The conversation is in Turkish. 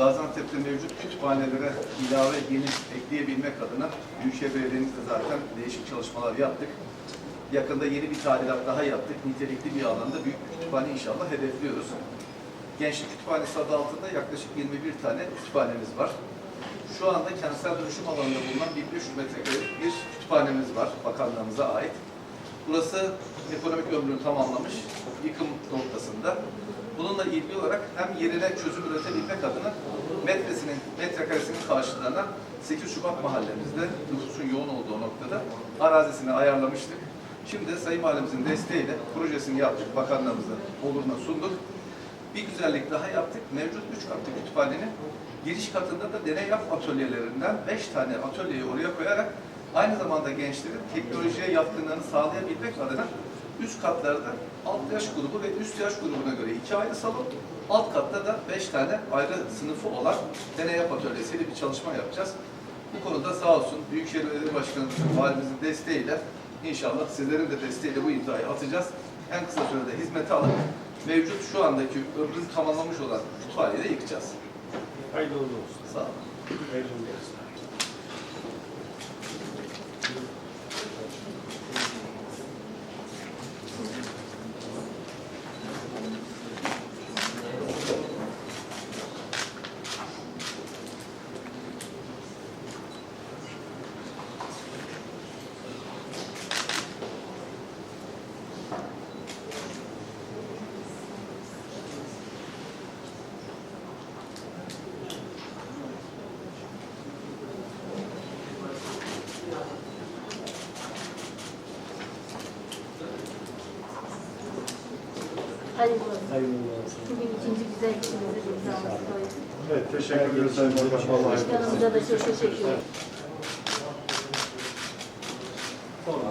Gaziantep'te mevcut kütüphanelere ilave yeni ekleyebilmek adına Büyükşehir Belediye'mizde zaten değişik çalışmalar yaptık. Yakında yeni bir tadilat daha yaptık. Nitelikli bir alanda büyük bir kütüphane inşallah hedefliyoruz. Gençlik Kütüphanesi adı altında yaklaşık 21 tane kütüphanemiz var. Şu anda kentsel dönüşüm alanında bulunan 1500 metrekarelik bir kütüphanemiz var bakanlığımıza ait. Burası ekonomik ömrünü tamamlamış yıkım noktasında. Bununla ilgili olarak hem yerine çözüm üretebilmek adına metresinin, metrekaresinin karşılığına 8 Şubat mahallemizde nüfusun yoğun olduğu noktada arazisini ayarlamıştık. Şimdi Sayın Valimizin desteğiyle projesini yaptık, bakanlığımızın oluruna sunduk. Bir güzellik daha yaptık. Mevcut üç katlı kütüphanenin giriş katında da deney yap atölyelerinden beş tane atölyeyi oraya koyarak aynı zamanda gençlerin teknolojiye yatkınlığını sağlayabilmek adına üst katlarda alt yaş grubu ve üst yaş grubuna göre iki ayrı salon, alt katta da beş tane ayrı sınıfı olan deney yap atölyesiyle bir çalışma yapacağız. Bu konuda sağ olsun Büyükşehir Belediye Başkanımızın, valimizin desteğiyle inşallah sizlerin de desteğiyle bu imzayı atacağız. En kısa sürede hizmete alıp mevcut şu andaki ömrünü tamamlamış olan kütüphaneyi de yıkacağız. Hayırlı olsun. Sağ olun. Hayırlı olsun. Hayırlı olsun. Hayırlı olsun. Bugün ikinci güzel işimizi imzamızı koyduk. Evet, teşekkür Sayın Bakan. Olsun. Başkanımıza da çok teşekkür ederim. Sonra